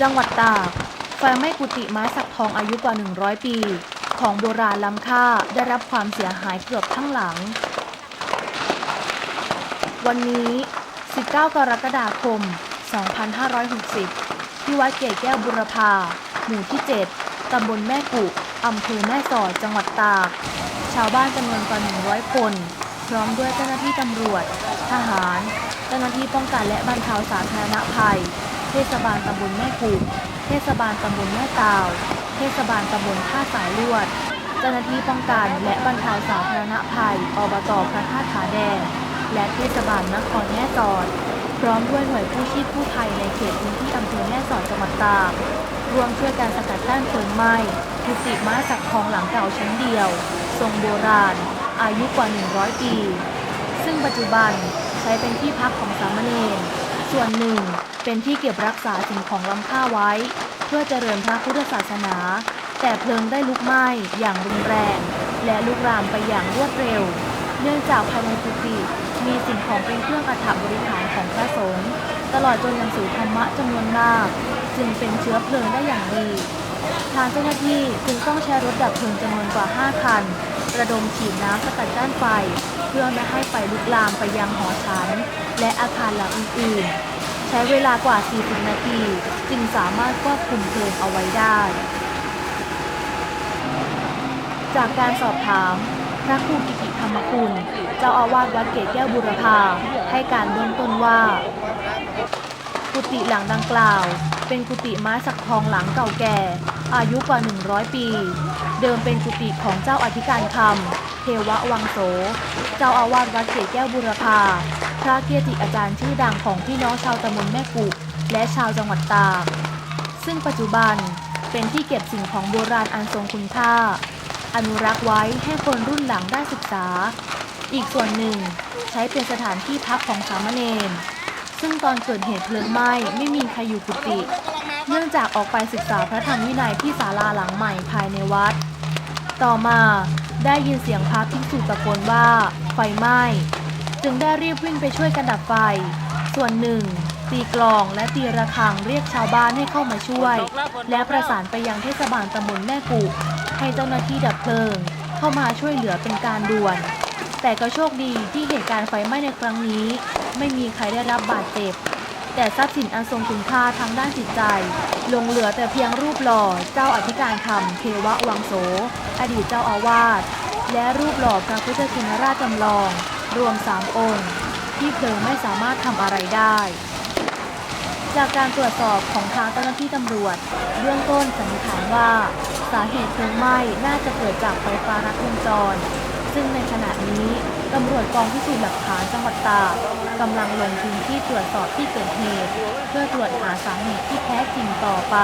จังหวัดตาก ไฟไหม้กุฏิไม้สักทองอายุกว่า 100 ปี ของโบราณล้ำค่าได้รับความเสียหายเกือบทั้งหลัง วันนี้ 19 กรกฎาคม 2560 ที่วัดเกศแก้วบุรพา หมู่ที่ 7 ตำบลแม่กุอำเภอแม่สอดจังหวัดตาก ชาวบ้านจำนวนกว่า 100 คน พร้อมด้วยเจ้าหน้าที่ตำรวจ ทหาร เจ้าหน้าที่ป้องกันและบรรเทาสาธารณภัย เทศบาลตำบลแม่กุเทศบาลตำบลแม่ตาว เทศบาลตำบลท่าสายลวด เจ้าหน้าที่ป้องกันและบรรเทาสาธารณภัย อบตพระธาตุผาแดง และเทศบาลนครแม่สอด พร้อมด้วยหน่วยกู้ชีพกู้ภัยในเขตพื้นที่อำเภอแม่สอดจังหวัดตากรวมช่วยการสกัดกั้นเพลิงไหม้กุฏิไม้สักทองหลังเก่าชั้นเดียว ทรงโบราณ อายุกว่า 100 ปี ซึ่งปัจจุบันใช้เป็นที่พักของสามเณร ส่วนหนึ่งเป็นที่เก็บรักษาสิ่งของล้ำค่าไว้ เพื่อเจริญพระพุทธศาสนา แต่เพลิงได้ลุกไหม้อย่างรุนแรง และลุกรามไปอย่างรวดเร็ว เนื่องจากภายในกุฏิมีสิ่งของเป็นเครื่องอัฐบริขารของพระสงฆ์ตลอดจนหนังสือธรรมะจำนวนมาก จึงเป็นเชื้อเพลิงได้อย่างดี ทางเจ้าหน้าที่จึงต้องใช้รถดับเพลิงจำนวนกว่า 5 คัน ระดมฉีดน้ำสกัดกั้นไฟ เพื่อไม่ให้ไฟลุกลามไปยังหอชั้น และอาคารหลังอื่นๆ ใช้เวลากว่า 40 นาที จึงสามารถควบคุมเพลิงเอาไว้ได้ จากการสอบถามพระครูกิติธรรมคุณ เจ้าอาวาสวัดเกศแก้วบุรพาให้การเบื้องต้นว่า กุฏิหลังดังกล่าว เป็นกุฏิไม้สักทองหลังเก่าแก่ อายุกว่า 100 ปี เดิมเป็นกุฏิของเจ้าอธิการคำเทวะวังโส เจ้าอาวาสวัดเกศแก้วบุรพาพระเกจิอาจารย์ชื่อดังของพี่น้องชาวตำบลแม่กุและชาวจังหวัดตาก ซึ่งปัจจุบันเป็นที่เก็บสิ่งของโบราณอันทรงคุณค่า อนุรักษ์ไว้ให้คนรุ่นหลังได้ศึกษา อีกส่วนหนึ่งใช้เป็นสถานที่พักของสามเณร ซึ่งตอนเกิดเหตุเพลิงไหม้ไม่มีใครอยู่กุฏิเนื่องจากออกไปศึกษาพระธรรมวินัยที่ศาลาหลังใหม่ภายในวัด ต่อมาได้ยินเสียงพระภิกษุตะโกนว่าไฟไหม้ จึงได้รีบวิ่งไปช่วยกันดับไฟ ส่วนหนึ่ง ตีกลองและตีระฆังเรียกชาวบ้านให้เข้ามาช่วย และประสานไปยังเทศบาลตำบลแม่กุให้เจ้าหน้าที่ดับเพลิง เข้ามาช่วยเหลือเป็นการด่วน แต่ก็โชคดีที่เหตุการณ์ไฟไหม้ในครั้งนี้ ไม่มีใครได้รับบาดเจ็บ แต่ทรัพย์สินอันทรงคุณค่าทางด้านจิตใจหลงเหลือแต่เพียงรูปหล่อเจ้าอธิการคำเทวะวังโส อดีตเจ้าอาวาสและรูปหล่อพระพุทธชินราชจำลอง รวมสามองค์ ที่เพลิงไม่สามารถทำอะไรได้ จากการตรวจสอบของทางเจ้าหน้าที่ตำรวจ เบื้องต้นสันนิษฐานว่า สาเหตุเพลิงไหม้น่าจะเกิดจากไฟฟ้ารัดวงจร ซึ่งในขณะนี้ตำรวจกองพิสูจน์หลักฐานจังหวัดตากกำลังลงพื้นที่ตรวจสอบที่เกิดเหตุ เพื่อตรวจหาสาเหตุที่แท้จริงต่อไป